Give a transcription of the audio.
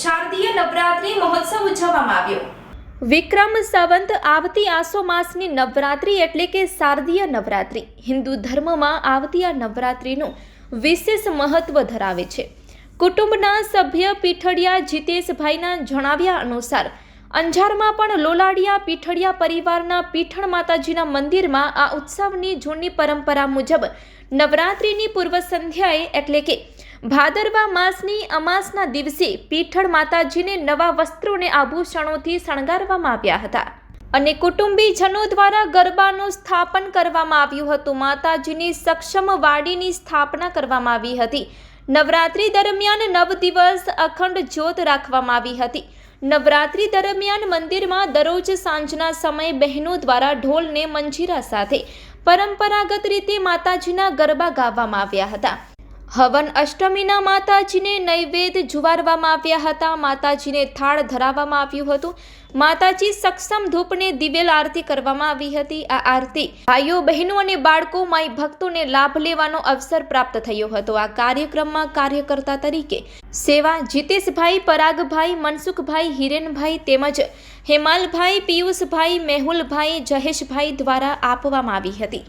શારદીય નવરાત્રી મહોત્સવ ઉજવવામાં આવ્યો. વિક્રમ સંવંત આવતી આસો માસની નવરાત્રી એટલે કે શારદીય નવરાત્રી. હિન્દુ ધર્મમાં આવતી આ નવરાત્રીનું વિશેષ મહત્વ ધરાવે છે. કુટુંબના સભ્ય પીઠડિયા જીતેશભાઈના જણાવ્યા અનુસાર, અંજારમાં પણ લોલાડિયા પીઠડિયા પરિવારના પીઠણ માતાજીના મંદિરમાં આ ઉત્સવની જૂની પરંપરા મુજબ નવરાત્રિની પૂર્વ સંધ્યાએ એટલે કે ભાદરવા માસની અમાસના દિવસે પીઠળ માતાજીને નવા વસ્ત્રોને આભૂષણોથી શણગારવામાં આવ્યા હતા. અને કુટુંબીજનો દ્વારા ગરબાનું સ્થાપન કરવામાં આવ્યું હતું. માતાજીની સક્ષમ વાડીની સ્થાપના કરવામાં આવી હતી. નવરાત્રી દરમિયાન નવ દિવસ અખંડ જ્યોત રાખવામાં આવી હતી. નવરાત્રી દરમિયાન મંદિરમાં દરરોજ સાંજના સમયે બહેનો દ્વારા ઢોલને મંજીરા સાથે પરંપરાગત રીતે માતાજીના ગરબા ગાવામાં આવ્યા હતા. હવન અષ્ટમીના માતાજીને નૈવેદ્ય જુવારવામાં આવ્યા હતા. માતાજીને થાળ ધરાવવામાં આવ્યું હતું. માતાજી સક્ષમ ધૂપને દિવેલ આરતી કરવામાં આવી હતી. આ આરતી ભાઈઓ, બહેનો અને બાળકો માય ભક્તોને લાભ લેવાનો અવસર પ્રાપ્ત થયો હતો. આ કાર્યક્રમમાં કાર્યકર્તા તરીકે સેવા જીતેશભાઈ, પરાગભાઈ, મનસુખભાઈ, હિરેનભાઈ તેમજ હેમાલભાઈ, પિયુષભાઈ, મેહુલભાઈ જહેશભાઈ દ્વારા આપવામાં આવી હતી.